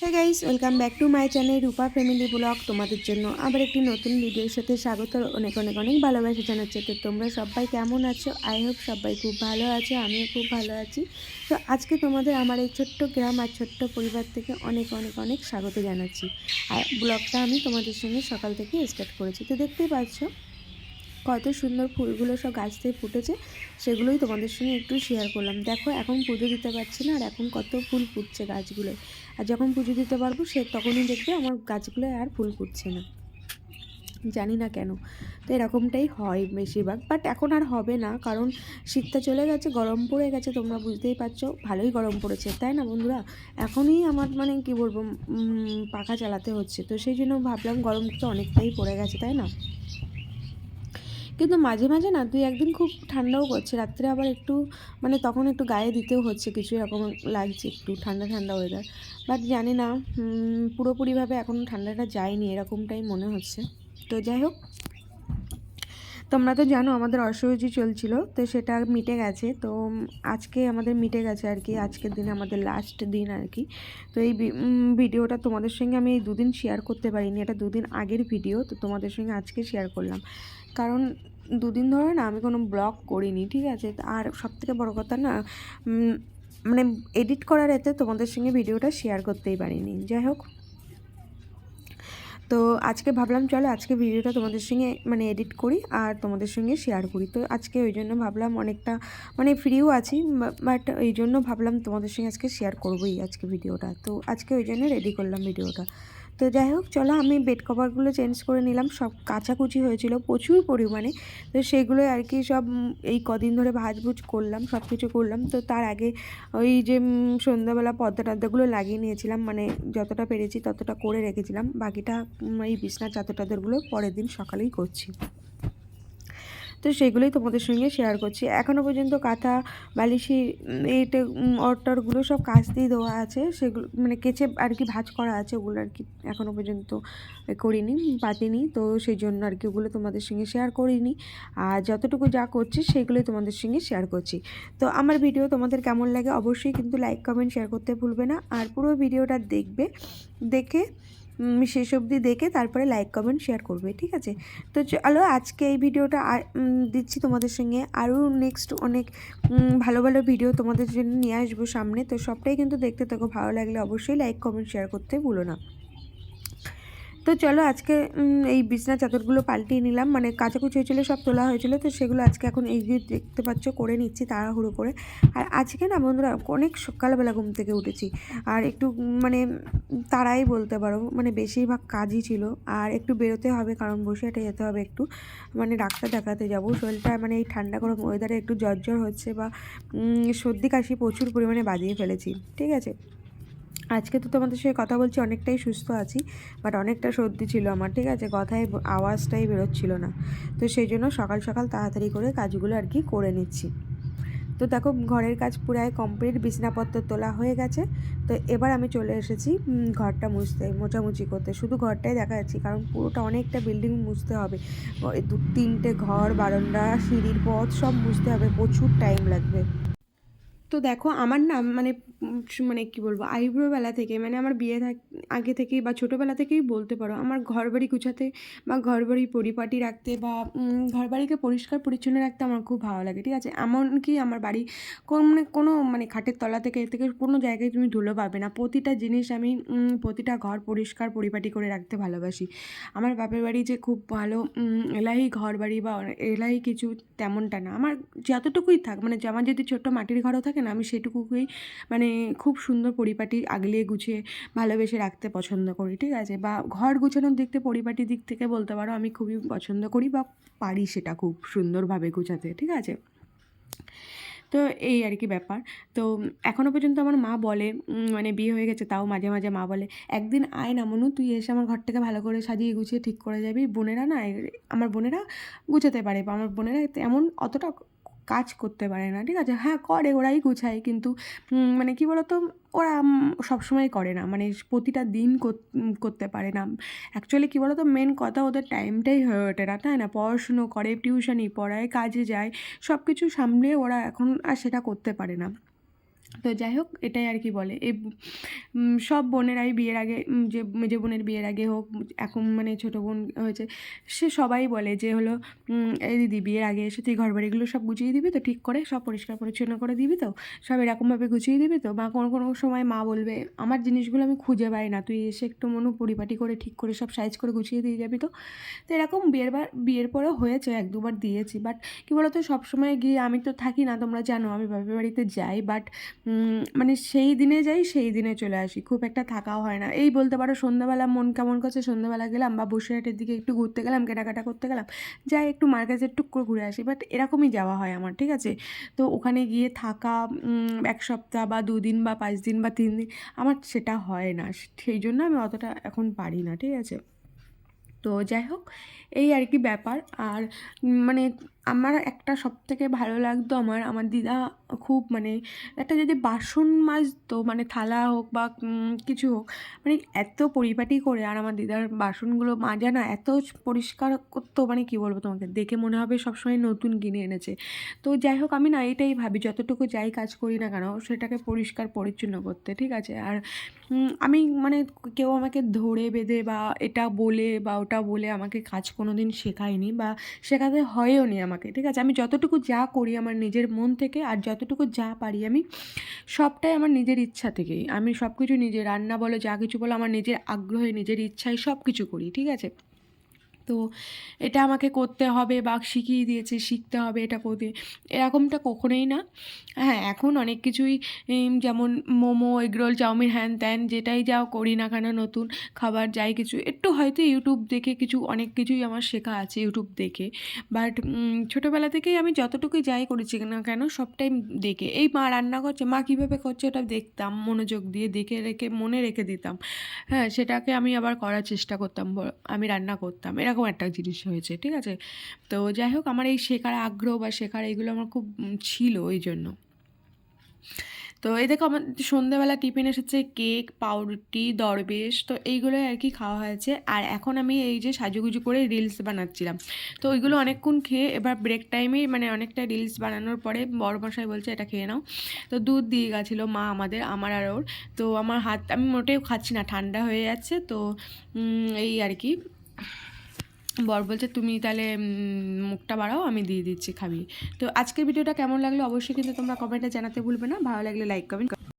Hey guys welcome back to my channel Rupa family vlog তোমাদের জন্য আবার একটি নতুন ভিডিওর সাথে স্বাগত, অনেক অনেক অনেক ভালোবাসা জানাচ্ছে। তো তোমরা সবাই কেমন আছো? আই হোপ সবাই খুব ভালো আছো, আমিও খুব ভালো আছি। তো আজকে তোমাদের আমার এই ছোট্ট গ্রাম আর ছোট্ট পরিবার থেকে অনেক অনেক অনেক স্বাগত জানাচ্ছি। আর ব্লগটা আমি তোমাদের সঙ্গে সকাল থেকে স্টার্ট করেছি। তো দেখতেই পাচ্ছ কত সুন্দর ফুলগুলো সব গাছ থেকে ফুটেছে, সেগুলোই তোমাদের সঙ্গে একটু শেয়ার করলাম। দেখো, এখন পুজো দিতে পারছি না, আর এখন কত ফুল ফুটছে গাছগুলো। আর যখন পুজো দিতে পারব, সে তখনই দেখবে আমার গাছগুলো আর ফুল ফুটছে না। জানি না কেন। তো এরকমটাই হয় বেশিরভাগ বাট এখন আর হবে না, কারণ শীতটা চলে গেছে, গরম পড়ে গেছে, তোমরা বুঝতেই পারছ, ভালোই গরম পড়েছে, তাই না বন্ধুরা? এখনই আমার মানে কি বলব পাখা চালাতে হচ্ছে, তো সেই জন্য ভাবলাম গরম তো অনেকটাই পড়ে গেছে, তাই না? কিন্তু মাঝে মাঝে না, দুই একদিন খুব ঠান্ডাও করছে। রাত্রে আবার একটু মানে তখন একটু গায়ে দিতেও হচ্ছে, কিছু এরকম লাগছে একটু, ঠান্ডা ঠান্ডা ওয়েদার বাট জানি না পুরোপুরিভাবে এখন ঠান্ডাটা যায়নি, এরকমটাই মনে হচ্ছে। তো যাই হোক, তোমরা তো জানো আমাদের অসহজি চলছিল, তো সেটা মিটে গেছে। তো আজকে আমাদের মিটে গেছে আর কি, আজকের দিনে আমাদের লাস্ট দিন আর কি। তো এই ভিডিওটা তোমাদের সঙ্গে আমি এই দুদিন শেয়ার করতে পারিনি, এটা দুদিন আগের ভিডিও, তো তোমাদের সঙ্গে আজকে শেয়ার করলাম। কারণ দুদিন ধরে না আমি কোনো ব্লগ করিনি, ঠিক আছে? আর সবথেকে বড় কথা না মানে এডিট করার এতে তোমাদের সঙ্গে ভিডিওটা শেয়ার করতেই পারিনি। যাই হোক। তো আজকে ভাবলাম, চলো আজকে ভিডিওটা তোমাদের সঙ্গে মানে এডিট করি আর তোমাদের সঙ্গে শেয়ার করি। তো আজকে ওই জন্য ভাবলাম অনেকটা মানে ফ্রিও আছি বাট ওই জন্য ভাবলাম তোমাদের সঙ্গে আজকে শেয়ার করবোই আজকে ভিডিওটা। তো আজকে ওই জন্য রেডি করলাম ভিডিওটা। তো যাই হোক, চলো আমি বেড কভারগুলো চেঞ্জ করে নিলাম। সব কাচাকুচি হয়েছিল, প্রচুর পরিমাণে। তো সেগুলো আর কি সব এই কদিন ধরে ভাজভুজ করলাম সব কিছু করলাম। তো তার আগে ওই যে সন্ধ্যাবেলা পদ্মা টর্দাগুলো লাগিয়ে নিয়েছিলাম। মানে যতটা পেরেছি ততটা করে রেখেছিলাম। বাকিটা এই বিছনা চাদর টাদরগুলো পরের দিন সকালেই করছি। তো সেগুলোই তোমাদের সঙ্গে শেয়ার করছি। এখনও পর্যন্ত কাঁথা, বালিশি এইটা অর্টারগুলো সব কাচ দিয়ে দেওয়া আছে। সেগুলো মানে কেচে আর কি ভাজ করা আছে, ওগুলো আর কি এখনও পর্যন্ত করিনি পাতিনি তো সেই জন্য আর কি ওগুলো তোমাদের সঙ্গে শেয়ার করিনি। আর যতটুকু যা করছি সেগুলোই তোমাদের সঙ্গে শেয়ার করছি। তো আমার ভিডিও তোমাদের কেমন লাগে অবশ্যই কিন্তু লাইক কমেন্ট শেয়ার করতে ভুলবে না। আর পুরো ভিডিওটা দেখবে, দেখে শেষ অবধি দেখে তারপরে লাইক কমেন্ট শেয়ার করবে, ঠিক আছে? তো চলো আজকে এই ভিডিওটা দিচ্ছি তোমাদের সঙ্গে। আরও নেক্সট অনেক ভালো ভালো ভিডিও তোমাদের জন্য নিয়ে আসব সামনে। তো সবটাই কিন্তু দেখতে থাকো। ভালো লাগলে অবশ্যই লাইক কমেন্ট শেয়ার করতে ভুলো না। তো চলো আজকে এই বিছনা চাদরগুলো পাল্টিয়ে নিলাম। মানে কাচাকুচি হয়েছিলো, সব তোলা হয়েছিল, তো সেগুলো আজকে এখন এই যে দেখতে পাচ্ছ, করে নিচ্ছি তাড়াহুড়ো করে। আর আজকে না বন্ধুরা, অনেক সকালবেলা ঘুম থেকে উঠেছি। আর একটু মানে তারাই বলতে পারো মানে বেশিরভাগ কাজই ছিল। আর একটু বেরোতে হবে, কারণ বসে হেঁটে যেতে হবে একটু। মানে ডাক্তার দেখাতে যাব। শরীরটা মানে এই ঠান্ডা গরম ওয়েদারে একটু জ্বর হচ্ছে বা সর্দি কাশি প্রচুর পরিমাণে বাজিয়ে ফেলেছি। ঠিক আছে? আজকে তো তোমাদের সঙ্গে কথা বলছি, অনেকটাই সুস্থ আছি বাট অনেকটা সর্দি ছিল আমার, ঠিক আছে? কথায় আওয়াজটাই বেরোচ্ছিল না। তো সেই জন্য সকাল সকাল তাড়াতাড়ি করে কাজগুলো আর কি করে নিচ্ছি। তো দেখো, ঘরের কাজ পুরাই কমপ্লিট বিছনাপত্র তোলা হয়ে গেছে। তো এবার আমি চলে এসেছি ঘরটা মুছতে, মোছামুছি করতে। শুধু ঘরটাই দেখা যাচ্ছে, কারণ পুরোটা অনেকটা বিল্ডিং মুছতে হবে। দু তিনটে ঘর, বারান্দা, সিঁড়ির পথ সব মুছতে হবে, প্রচুর টাইম লাগবে। তো দেখো আমার না মানে মানে কি বলব আইব্রোবেলা থেকে মানে আমার বিয়ে থাক আগে থেকেই বা ছোটোবেলা থেকেই বলতে পারো আমার ঘর বাড়ি গুছাতে বা ঘর বাড়ি পরিপাটি রাখতে বা উম, ঘর বাড়িকে পরিষ্কার পরিচ্ছন্ন রাখতে আমার খুব ভালো লাগে ঠিক আছে? এমনকি আমার বাড়ি কোন মানে কোনো মানে খাটের তলা থেকে থেকে কোনো জায়গায় তুমি ধুলো পাবে না প্রতিটা জিনিস আমি প্রতিটা ঘর পরিষ্কার পরিপাটি করে রাখতে ভালোবাসি। আমার বাপের বাড়ি যে খুব ভালো এলাহি ঘর বাড়ি বা এলাহি কিছু তেমনটা না আমার যতটুকুই থাক মানে আমার যদি ছোট্ট মাটির ঘরও থাকে না, আমি সেটুকুকেই মানে খুব সুন্দর পরিপাটি আগলিয়ে গুছিয়ে ভালোবেসে রাখতে পছন্দ করি, ঠিক আছে? বা ঘর গুছানোর দিক থেকে পরিপাটির দিক থেকে বলতে পারো, আমি খুবই পছন্দ করি বা পারি সেটা খুব সুন্দরভাবে গুছাতে, ঠিক আছে? তো এই আর কি ব্যাপার। তো এখনও পর্যন্ত আমার মা বলে মানে বিয়ে হয়ে গেছে, তাও মাঝে মাঝে মা বলে, একদিন আয় না মনু, তুই এসে আমার ঘরটাকে ভালো করে সাজিয়ে গুছিয়ে ঠিক করে যাবি। বোনেরা না আমার বোনেরা গুছাতে পারে বা আমার বোনেরা এমন অতটা কাজ করতে পারে না, ঠিক আছে? হ্যাঁ করে, ওরাই গুছায়, কিন্তু মানে কি বলতো, ওরা সবসময় করে না মানে প্রতিটা দিন করতে পারে না। অ্যাকচুয়ালি কী বলতো মেন কথা ওদের টাইমটাই হয়ে ওঠে না, তাই না? পড়াশুনো করে টিউশনি পড়ায়, কাজে যায় সব কিছু সামলে ওরা এখন আর সেটা করতে পারে না। তো যাই হোক, এটাই আর কি বলে। এই সব বোনেরাই বিয়ের আগে যে, মেজো বোনের বিয়ের আগে হোক, এখন মানে ছোটো বোন হয়েছে, সে সবাই বলে যে হলো এই দিদি, বিয়ের আগে এসে তুই ঘর বাড়িগুলো সব গুছিয়ে দিবি তো, ঠিক করে, সব পরিষ্কার পরিচ্ছন্ন করে দিবি তো, সব এরকমভাবে গুছিয়ে দিবি তো, বা কোনো কোনো সময় মা বলবে, আমার জিনিসগুলো আমি খুঁজে পাই না, তুই এসে একটু মনু পরিপাটি করে, ঠিক করে, সব সাইজ করে গুছিয়ে দিয়ে যাবি তো তো এরকম বিয়ের বার, বিয়ের পরেও হয়েছে, এক দুবার দিয়েছি বাট কী বলতো, সবসময় গিয়ে আমি তো থাকি না, তোমরা জানো, আমি বাপের বাড়িতে যাই বাট মানে সেই দিনে যাই, সেই দিনে চলে আসি। খুব একটা থাকাও হয় না। এই বলতে পারো সন্ধ্যাবেলা মন কেমন করছে, সন্ধ্যাবেলা গেলাম বা বসিরহাটের দিকে একটু ঘুরতে গেলাম, কেনাকাটা করতে গেলাম, যাই একটু মার্কেটে টুক করে ঘুরে আসি। বাট এরকমই যাওয়া হয় আমার, ঠিক আছে? তো ওখানে গিয়ে থাকা এক সপ্তাহ বা দুদিন বা পাঁচ দিন বা তিন দিন, আমার সেটা হয় না। সেই জন্য আমি অতটা এখন পারি না, ঠিক আছে? তো যাই হোক, এই আর কি ব্যাপার। আর মানে আমার একটা সব থেকে ভালো লাগতো আমার আমার দিদা খুব মানে একটা যদি বাসন মাজতো মানে থালা হোক বা কিছু হোক মানে এত পরিপাটি করে আর আমার দিদার বাসনগুলো মাজা না, এত পরিষ্কার করতো মানে কি বলব তোমাকে, দেখে মনে হবে সবসময় নতুন কিনে এনেছে। তো যাই হোক, আমি না এটাই ভাবি, যতটুকু যাই কাজ করি না কেন, সেটাকে পরিষ্কার পরিচ্ছন্ন করতে, ঠিক আছে? আর আমি মানে কেউ আমাকে ধরে বেঁধে বা এটা বলে বা ওটা বলে আমাকে কাজ কোনো দিন শেখায়নি বা শেখাতে হয়ও নি আমাকে ঠিক আছে? আমি যতটুকু যা করি আমার নিজের মন থেকে আর যতটুকু যা পারি, আমি সবটাই আমার নিজের ইচ্ছা থেকেই। আমি সব কিছু নিজে, রান্না বলো, যা কিছু বলো, আমার নিজের আগ্রহে, নিজের ইচ্ছায় সব কিছু করি, ঠিক আছে? তো এটা আমাকে করতে হবে বা শিখিয়ে দিয়েছে, শিখতে হবে এটা করতে। এরকমটা কখনোই না। হ্যাঁ এখন অনেক কিছুই যেমন মোমো, এগরোল, চাউমিন, হ্যান ত্যান যেটাই যাও করি না কেন, নতুন খাবার যাই কিছু। একটু হয়তো ইউটিউব দেখে কিছু, অনেক কিছুই আমার শেখা আছে ইউটিউব দেখে। বাট ছোটোবেলা থেকেই আমি যতটুকুই যাই করেছি না কেন, সবটাই দেখে। এই মা রান্না করছে, মা কীভাবে করছে ওটা দেখতাম, মনোযোগ দিয়ে দেখে রেখে, মনে রেখে দিতাম। হ্যাঁ সেটাকে আমি আবার করার চেষ্টা করতাম আমি রান্না করতাম। এরকম একটা জিনিস হয়েছে, ঠিক আছে? তো যাই হোক, আমার এই শেখার আগ্রহ বা শেখার এইগুলো আমার খুব ছিল ওই জন্য। তো এই দেখো, আমার সন্ধ্যেবেলা টিফিন এসেছে, কেক, পাউরুটি, দরবেশ, তো এইগুলোই আর কি খাওয়া হয়েছে। আর এখন আমি এই যে সাজুগুজু করে রিলস বানাচ্ছিলাম। তো ওইগুলো অনেকক্ষণ খেয়ে এবার ব্রেক টাইমেই মানে অনেকটা রিলস বানানোর পরে বড় মশাই বলছে, এটা খেয়ে নাও। তো দুধ দিয়ে গেছিল মা আমাদের, আমার আর ওর। তো আমার হাত, আমি মোটেও খাচ্ছি না, ঠান্ডা হয়ে যাচ্ছে। তো এই আর কি বর বলছে, তুমি তাহলে মুখটা বাড়াও, আমি দিয়ে দিচ্ছি খাবি। তো আজকের ভিডিওটা কেমন লাগল অবশ্যই কিন্তু তোমরা কমেন্টে জানাতে ভুলবে না। ভালো লাগলে লাইক কমেন্ট